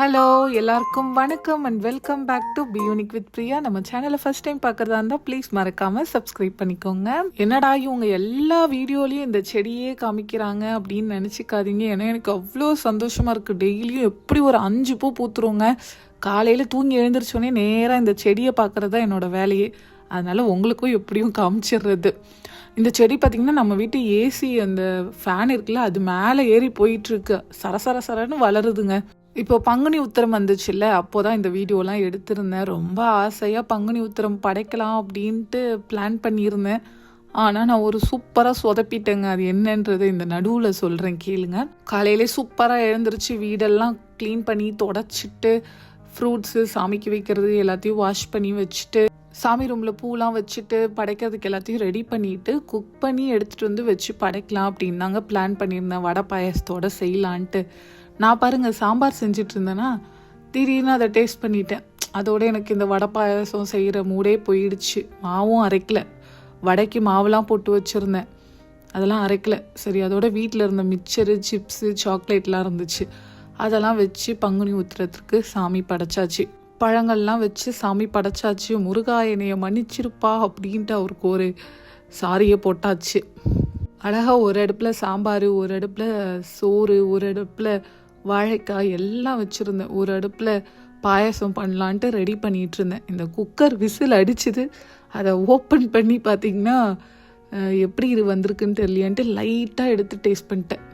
Hello எல்லாருக்கும் வணக்கம் and welcome back to be unique with Priya நம்ம சேனலை ஃபர்ஸ்ட் டைம் பார்க்குறதா இருந்தால் ப்ளீஸ் மறக்காம சப்ஸ்கிரைப் பண்ணிக்கோங்க. என்னடா இவங்க எல்லா வீடியோலையும் இந்த செடியே காமிக்கிறாங்க அப்படின்னு நினச்சிக்காதீங்க. ஏன்னா எனக்கு அவ்வளோ சந்தோஷமாக இருக்குது டெய்லியும் எப்படி ஒரு அஞ்சு பூ பூத்துருவோங்க காலையில் தூங்கி எழுந்திரிச்சோடனே நேராக இந்த செடியை பார்க்குறது தான் என்னோட வேலையே. அதனால் உங்களுக்கும் எப்படியும் காமிச்சிடுறது இந்த செடி பார்த்திங்கன்னா நம்ம வீட்டு ஏசி அந்த ஃபேன் இருக்குல்ல அது மேலே ஏறி போயிட்டுருக்கு சர சரசர சரன்னு வளருதுங்க. இப்போ பங்குனி உத்திரம் வந்துச்சுல்ல அப்போதான் இந்த வீடியோலாம் எடுத்திருந்தேன். ரொம்ப ஆசையாக பங்குனி உத்திரம் படைக்கலாம் அப்படின்ட்டு பிளான் பண்ணியிருந்தேன். ஆனால் நான் ஒரு சூப்பராக சொதப்பிட்டேங்க. அது என்னன்றது இந்த நடுவில் சொல்கிறேன் கேளுங்க. காலையிலே சூப்பராக எழுந்திரிச்சு வீடெல்லாம் க்ளீன் பண்ணி தொடச்சிட்டு ஃப்ரூட்ஸு சாமிக்கு வைக்கிறது எல்லாத்தையும் வாஷ் பண்ணி வச்சுட்டு சாமி ரூமில் பூலாம் வச்சுட்டு படைக்கிறதுக்கு எல்லாத்தையும் ரெடி பண்ணிட்டு குக் பண்ணி எடுத்துகிட்டு வந்து வச்சு படைக்கலாம் அப்படின்னு தாங்க பிளான் பண்ணியிருந்தேன். வடை பாயசத்தோடு செய்யலான்ட்டு. நான் பாருங்கள் சாம்பார் செஞ்சுட்டு இருந்தேன்னா திடீர்னு அதை டேஸ்ட் பண்ணிட்டேன். அதோடு எனக்கு இந்த வடை பாயசம் செய்கிற மூடே போயிடுச்சு. மாவும் அரைக்கல. வடைக்கு மாவுலாம் போட்டு வச்சுருந்தேன். அதெல்லாம் அரைக்கல. சரி அதோட வீட்டில் இருந்த மிக்சரு சிப்ஸு சாக்லேட்லாம் இருந்துச்சு. அதெல்லாம் வச்சு பங்குனி ஊத்துறதுக்கு சாமி படைச்சாச்சு. பழங்கள்லாம் வச்சு சாமி படைச்சாச்சு. முருகா என்னைய மன்னிச்சிருப்பா அப்படின்ட்டு அவருக்கு ஒரு சாரியை போட்டாச்சு. அழகாக ஒரு அடுப்பில் சாம்பார் ஒரு அடுப்பில் சோறு ஒரு அடுப்பில் வாழைக்காய் எல்லாம் வச்சுருந்தேன். ஒரு அடுப்பில் பாயாசம் பண்ணலான்ட்டு ரெடி பண்ணிகிட்டு இருந்தேன் இந்த குக்கர் விசில் அடிச்சுது. அதை ஓப்பன் பண்ணி பார்த்தீங்கன்னா எப்படி இது வந்திருக்குன்னு தெரியலையான்ட்டு லைட்டாக எடுத்து டேஸ்ட் பண்ணிட்டேன்.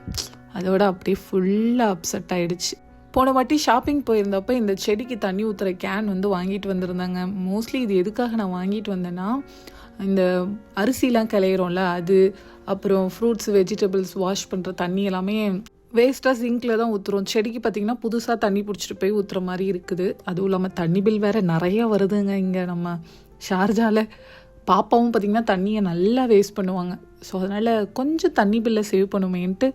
அதோட அப்படியே ஃபுல்லாக அப்செட் ஆகிடுச்சு போன வாட்டி ஷாப்பிங் போயிருந்தப்போ இந்த செடிக்கு தண்ணி ஊற்றுற கேன் வந்து வாங்கிட்டு வந்திருந்தாங்க. மோஸ்ட்லி இது எதுக்காக நான் வாங்கிட்டு வந்தேன்னா இந்த அரிசிலாம் கிளையிறோம்ல அது அப்புறம் ஃப்ரூட்ஸ் வெஜிடபிள்ஸ் வாஷ் பண்ணுற தண்ணி எல்லாமே வேஸ்ட்டாக சிங்கில் தான் ஊற்றுறோம் செடிக்கு பார்த்தீங்கன்னா புதுசாக தண்ணி பிடிச்சிட்டு போய் ஊற்றுற மாதிரி இருக்குது. அதுவும் இல்லாமல் தண்ணி பில் வேறு நிறைய வருதுங்க இங்கே நம்ம ஷார்ஜாவில் பாப்பாவும் பார்த்திங்கன்னா தண்ணியை நல்லா வேஸ்ட் பண்ணுவாங்க. ஸோ அதனால் கொஞ்சம் தண்ணி பில்லை சேவ் பண்ணுமேன்ட்டு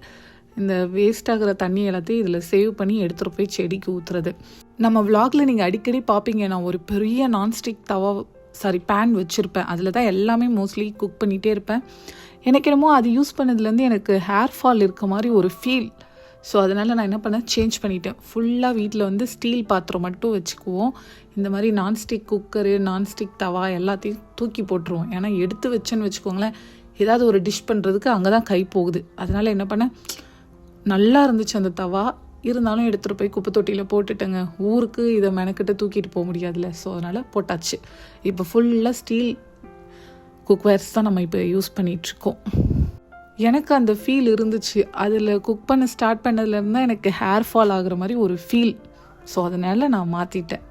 இந்த வேஸ்ட் ஆகிற தண்ணி எல்லாத்தையும் இதில் சேவ் பண்ணி எடுத்துகிட்டு போய் செடிக்கு ஊற்றுறது நம்ம vlogல நீங்கள் அடிக்கடி பார்ப்பீங்க நான் ஒரு பெரிய நான்ஸ்டிக் தவா சாரி பேன் வச்சுருப்பேன். அதில் தான் எல்லாமே மோஸ்ட்லி குக் பண்ணிகிட்டே இருப்பேன். எனக்கு என்னமோ அது யூஸ் பண்ணதுலேருந்து எனக்கு ஹேர் ஃபால் இருக்க மாதிரி ஒரு ஃபீல் ஸோ அதனால் நான் என்ன பண்ணேன்? சேஞ்ச் பண்ணிட்டேன். ஃபுல்லாக வீட்டில் வந்து ஸ்டீல் பாத்திரம் மட்டும் வச்சுக்குவோம். இந்த மாதிரி நான்ஸ்டிக் குக்கரு நான்ஸ்டிக் தவா எல்லாத்தையும் தூக்கி போட்டுருவோம். ஏன்னா எடுத்து வச்சேன்னு வச்சுக்கோங்களேன் ஏதாவது ஒரு டிஷ் பண்ணுறதுக்கு அங்கே தான் கை போகுது. அதனால் என்ன பண்ணேன்? நல்லா இருந்துச்சு அந்த தவா. இருந்தாலும் எடுத்துகிட்டு போய் குப்பை தொட்டியில் போட்டுட்டேங்க. ஊருக்கு இதை மெனக்கிட்ட தூக்கிட்டு போக முடியாதுல்ல. ஸோ அதனால் போட்டாச்சு. இப்போ ஃபுல்லாக ஸ்டீல் குக்வேர்ஸ் தான் நம்ம இப்போ யூஸ் பண்ணிகிட்ருக்கோம் எனக்கு அந்த ஃபீல் இருந்துச்சு. அதில் குக் பண்ண ஸ்டார்ட் பண்ணதுலேருந்து தான் எனக்கு ஹேர் ஃபால் ஆகுற மாதிரி ஒரு ஃபீல் ஸோ அதனால நான் மாற்றிட்டேன்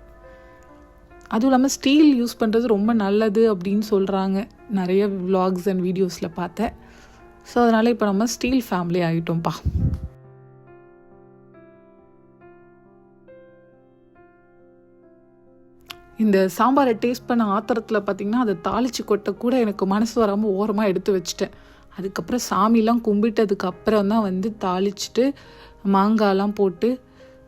அதுவும் இல்லாமல் ஸ்டீல் யூஸ் பண்ணுறது ரொம்ப நல்லது அப்படின்னு சொல்கிறாங்க நிறைய விலாக்ஸ் அண்ட் வீடியோஸில் பார்த்தேன். ஸோ அதனால் இப்போ நம்ம ஸ்டீல் ஃபேமிலி ஆகிட்டோம்ப்பா இந்த சாம்பாரை டேஸ்ட் பண்ண ஆத்திரத்தில் பார்த்திங்கன்னா அதை தாளிச்சு கொட்ட கூட எனக்கு மனசு வராமல் ஓரமாக எடுத்து வச்சுட்டேன். அதுக்கப்புறம் சாமிலாம் கும்பிட்டதுக்கு அப்புறம் தான் வந்து தாளிச்சிட்டு மாங்காய்லாம் போட்டு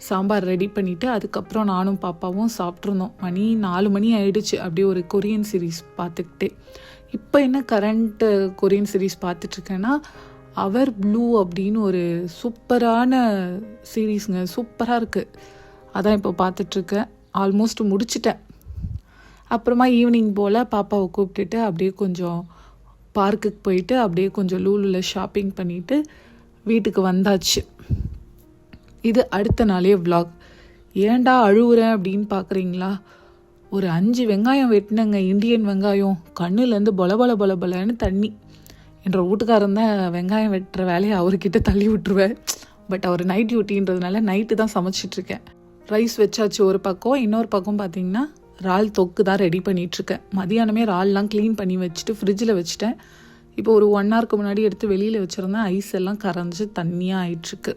சாம்பார் ரெடி பண்ணிவிட்டு அதுக்கப்புறம் நானும் பாப்பாவும் சாப்பிட்ருந்தோம் மணி நாலு மணி ஆயிடுச்சு அப்படியே ஒரு கொரியன் சீரீஸ் பார்த்துக்கிட்டே. இப்போ என்ன கரண்ட்டு கொரியன் சீரீஸ் பார்த்துட்ருக்கேன்னா அவர் ப்ளூ அப்படின்னு ஒரு சூப்பரான சீரீஸுங்க சூப்பராக இருக்குது அதான் இப்போ பார்த்துட்ருக்கேன் ஆல்மோஸ்ட் முடிச்சிட்டேன். அப்புறமா ஈவினிங் போல் பாப்பாவை கூப்பிட்டுட்டு அப்படியே கொஞ்சம் பார்க்குக்கு போயிட்டு அப்படியே கொஞ்சம் லூலில் ஷாப்பிங் பண்ணிவிட்டு வீட்டுக்கு வந்தாச்சு. இது அடுத்த நாளே vlog. ஏன்டா அழுகுறேன் அப்படின்னு பார்க்குறீங்களா ஒரு அஞ்சு வெங்காயம் வெட்டினங்க இந்தியன் வெங்காயம். கண்ணுலேருந்து பொல பொல பொல பொலன்னு தண்ணி. என்ற வீட்டுக்காரன் தான் வெங்காயம் வெட்டுற வேலையை அவர்கிட்ட தள்ளி விட்டுருவேன் பட் அவர் நைட் டியூட்டின்றதுனால நைட்டு தான் சமைச்சிட்ருக்கேன் ரைஸ் வச்சாச்சு ஒரு பக்கம் இன்னொரு பக்கம் பார்த்தீங்கன்னா இறால் தொக்கு தான் ரெடி பண்ணிகிட்ருக்கேன் மதியானமே இறால்லாம் க்ளீன் பண்ணி வச்சுட்டு ஃப்ரிட்ஜில் வச்சுட்டேன். இப்போ ஒரு ஒன் ஹவருக்கு முன்னாடி எடுத்து வெளியில் வச்சுருந்தேன் ஐஸ் எல்லாம் கரைஞ்சி தண்ணியாக ஆயிட்ருக்கு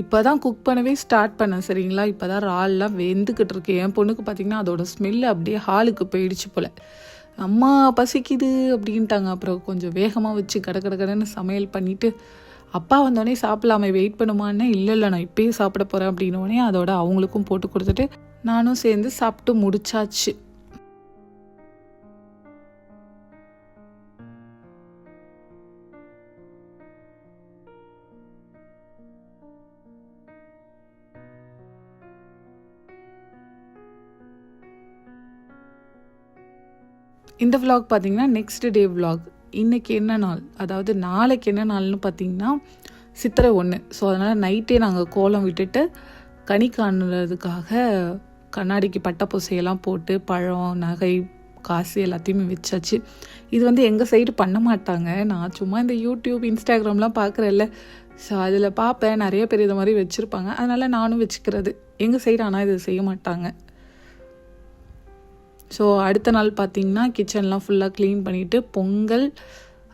இப்போ தான் குக் பண்ணவே ஸ்டார்ட் பண்ணேன் சரிங்களா? இப்போ தான் இறால்லாம் வெந்துக்கிட்டு இருக்கு. என் பொண்ணுக்கு பார்த்தீங்கன்னா அதோட ஸ்மெல் அப்படியே ஹாலுக்கு போயிடுச்சு போல். அம்மா பசிக்குது அப்படின்ட்டாங்க. அப்புறம் கொஞ்சம் வேகமாக வச்சு கட கட கடன்னு சமையல் பண்ணிவிட்டு அப்பா வந்தோடனே சாப்பிடலாமே வெயிட் பண்ணுமான்னு இல்லை இல்லை நான் இப்பயே சாப்பிட போகிறேன் அப்படின்னோடனே அதோட அவங்களுக்கும் போட்டு கொடுத்துட்டு நானும் சேர்ந்து சாப்பிட்டு முடிச்சாச்சு. இந்த விலாக் பார்த்தீங்கன்னா நெக்ஸ்ட் டே விலாக் இன்றைக்கி என்ன நாள்? அதாவது நாளைக்கு என்ன நாள்னு பார்த்தீங்கன்னா சித்திரை ஒன்று ஸோ அதனால் நைட்டே நாங்கள் கோலம் விட்டுட்டு கனி காணுறதுக்காக கண்ணாடிக்கு பட்டை பூசையெல்லாம் போட்டு பழம் நகை காசு எல்லாத்தையுமே வச்சாச்சு. இது வந்து எங்கள் சைடு பண்ண மாட்டாங்க. நான் சும்மா இந்த யூடியூப் இன்ஸ்டாகிராம்லாம் பார்க்குறேன்ல ஸோ அதில் பார்ப்பேன் நிறைய பேர் இது மாதிரி வச்சுருப்பாங்க. அதனால் நானும் வச்சுக்கிறது. எங்கள் சைடு ஆனால் இது செய்ய மாட்டாங்க. ஸோ அடுத்த நாள் பார்த்தீங்கன்னா கிச்சன்லாம் ஃபுல்லாக க்ளீன் பண்ணிவிட்டு பொங்கல்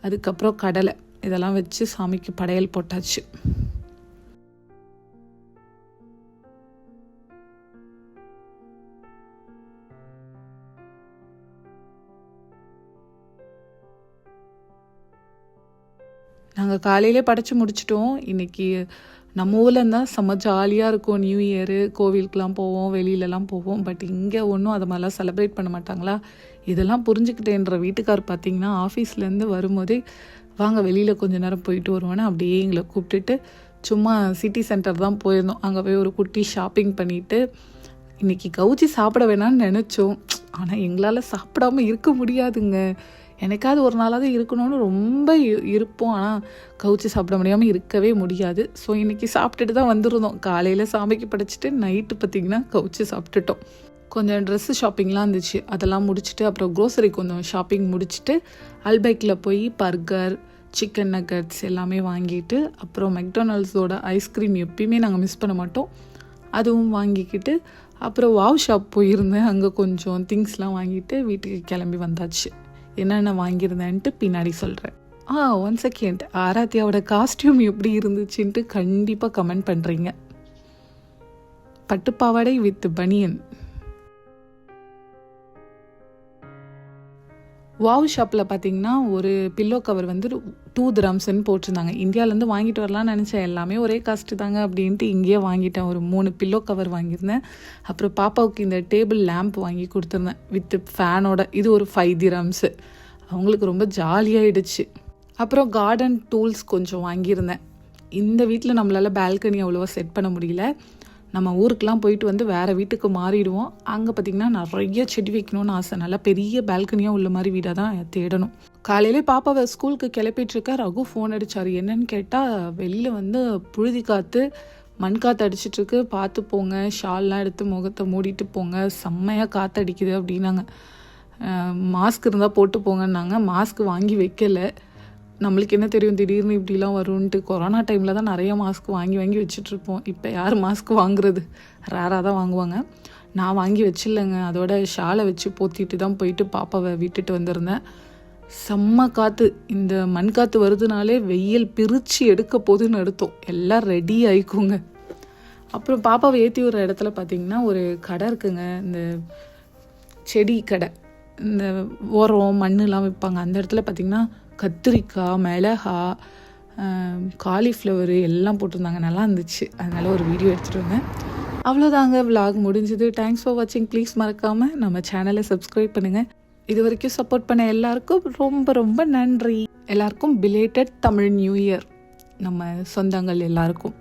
அதுக்கப்புறம் கடலை. இதெல்லாம் வச்சு சாமிக்கு படையல் போட்டாச்சு. நாங்கள் காலையிலே படைச்சு முடிச்சிட்டோம். இன்றைக்கி நம்ம ஊரில் தான் செம்ம ஜாலியாக இருக்கும். நியூ இயரு கோவிலுக்கெலாம் போவோம் வெளியிலலாம் போவோம். பட் இங்கே ஒன்றும் அதை மாதிரிலாம் செலிப்ரேட் பண்ண மாட்டாங்களா? இதெல்லாம் புரிஞ்சுக்கிட்டேன்ற வீட்டுக்கார் பார்த்தீங்கன்னா ஆஃபீஸ்லேருந்து வரும்போதே வாங்க வெளியில் கொஞ்ச நேரம் போயிட்டு வருவோன்னு அப்படியே எங்களை கூப்பிட்டுட்டு சும்மா சிட்டி சென்டர் தான் போயிருந்தோம். அங்கே போய் ஒரு குட்டி ஷாப்பிங் பண்ணிவிட்டு இன்றைக்கி கவுச்சி சாப்பிட வேணாம்னு நினச்சோம். ஆனால் எங்களால் சாப்பிடாம இருக்க முடியாதுங்க. எனக்காவது ஒரு நாளாவது இருக்கணும்னு ரொம்ப இருப்போம். ஆனால் கவுச்சி சாப்பிட முடியாமல் இருக்கவே முடியாது. ஸோ இன்றைக்கி சாப்பிட்டுட்டு தான் வந்திருந்தோம். காலையில் சாமிக்கு படைச்சிட்டு நைட்டு பார்த்திங்கன்னா கவுச்சி சாப்பிட்டுட்டோம். கொஞ்சம் ட்ரெஸ்ஸு ஷாப்பிங்லாம் இருந்துச்சு. அதெல்லாம் முடிச்சுட்டு அப்புறம் க்ரோசரி கொஞ்சம் ஷாப்பிங் முடிச்சுட்டு அல்பைக்கில் போய் பர்கர் சிக்கன் நக்கட்ஸ் எல்லாமே வாங்கிட்டு அப்புறம் மெக்டொனால்ட்ஸோட ஐஸ்கிரீம் எப்பயுமே நாங்கள் மிஸ் பண்ண மாட்டோம். அதுவும் வாங்கிக்கிட்டு அப்புறம் வாவ் ஷாப் போயிருந்தேன். அங்கே கொஞ்சம் திங்ஸ்லாம் வாங்கிட்டு வீட்டுக்கு கிளம்பி வந்தாச்சு. என்னென்ன வாங்கியிருந்தேன்ட்டு பின்னாடி சொல்கிறேன் ஆ ஒன் செகண்ட் ஆராத்தியாவோட காஸ்டியூம் எப்படி இருந்துச்சுன்ட்டு கண்டிப்பாக கமெண்ட் பண்ணுறீங்க பட்டுப்பாவாடை வித் பனியன் வாவ் ஷாப்பில் பார்த்தீங்கன்னா ஒரு பில்லோ கவர் வந்து டூ திரம்ஸ்ன்னு போட்டிருந்தாங்க. இந்தியாவிலேருந்து வாங்கிட்டு வரலாம்னு நினச்சேன். எல்லாமே ஒரே காஸ்ட்டு தாங்க அப்படின்ட்டு இங்கேயே வாங்கிட்டேன். ஒரு மூணு பில்லோ கவர் வாங்கியிருந்தேன். அப்புறம் பாப்பாவுக்கு இந்த டேபிள் லேம்ப் வாங்கி கொடுத்துருந்தேன். வித் ஃபேனோட இது ஒரு ஃபைவ் திரம்ஸு அவங்களுக்கு ரொம்ப ஜாலியாகிடுச்சு அப்புறம் கார்டன் டூல்ஸ் கொஞ்சம் வாங்கியிருந்தேன். இந்த வீட்டில் நம்மளால் பால்கனி அவ்வளோவா செட் பண்ண முடியல. நம்ம ஊருக்கெலாம் போயிட்டு வந்து வேறு வீட்டுக்கு மாறிடுவோம். அங்கே பார்த்திங்கன்னா நிறைய செடி வைக்கணும்னு ஆசை. நல்லா பெரிய பால்கனியாக உள்ள மாதிரி வீடாக தான் தேடணும். காலையிலே பாப்பாவை ஸ்கூலுக்கு கிளப்பிட்டுருக்க ரகு ஃபோன் அடிச்சார். என்னன்னு கேட்டால் வெளியில் வந்து புழுதி காற்று மண் காற்று அடிச்சிட்ருக்கு பார்த்து போங்க. ஷால்லாம் எடுத்து முகத்தை மூடிட்டு போங்க. செம்மையாக காற்று அடிக்குது அப்படின்னாங்க மாஸ்க் இருந்தால் போட்டு போங்கன்னாங்க. மாஸ்க் வாங்கி வைக்கல. நம்மளுக்கு என்ன தெரியும்? திடீர்னு இப்படிலாம் வரும்ன்ட்டு கொரோனா டைமில் தான் நிறைய மாஸ்க் வாங்கி வாங்கி வச்சுட்ருப்போம் இப்போ யார் மாஸ்க் வாங்குறது? ரேராக தான் வாங்குவாங்க. நான் வாங்கி வச்சிடலைங்க. அதோட ஷாலை வச்சு போத்திட்டு தான் போயிட்டு பாப்பாவை விட்டுட்டு வந்திருந்தேன். செம்ம காற்று இந்த மண் காற்று வருதுனாலே வெயில் பிரித்து எடுக்க போதுன்னு எடுத்தோம். எல்லாம் ரெடி ஆயிக்குங்க. அப்புறம் பாப்பாவை ஏற்றி விடுற இடத்துல பார்த்தீங்கன்னா ஒரு கடை இருக்குங்க. இந்த செடி கடை. இந்த உரம் மண்ணுலாம் விற்பாங்க. அந்த இடத்துல பார்த்திங்கன்னா கத்திரிக்காய் மிளகா காலிஃப்ளவரு எல்லாம் போட்டிருந்தாங்க. நல்லா இருந்துச்சு. அதனால ஒரு வீடியோ எடுத்துகிட்டு வந்தேன். அவ்வளோதாங்க விலாக் முடிஞ்சது. தேங்க்ஸ் ஃபார் வாட்சிங் ப்ளீஸ் மறக்காமல் நம்ம சேனலை சப்ஸ்கிரைப் பண்ணுங்கள் இது வரைக்கும் சப்போர்ட் பண்ண எல்லாருக்கும் ரொம்ப ரொம்ப நன்றி. எல்லாருக்கும் பிலேட்டட் தமிழ் நியூ இயர் நம்ம சொந்தங்கள் எல்லாருக்கும்.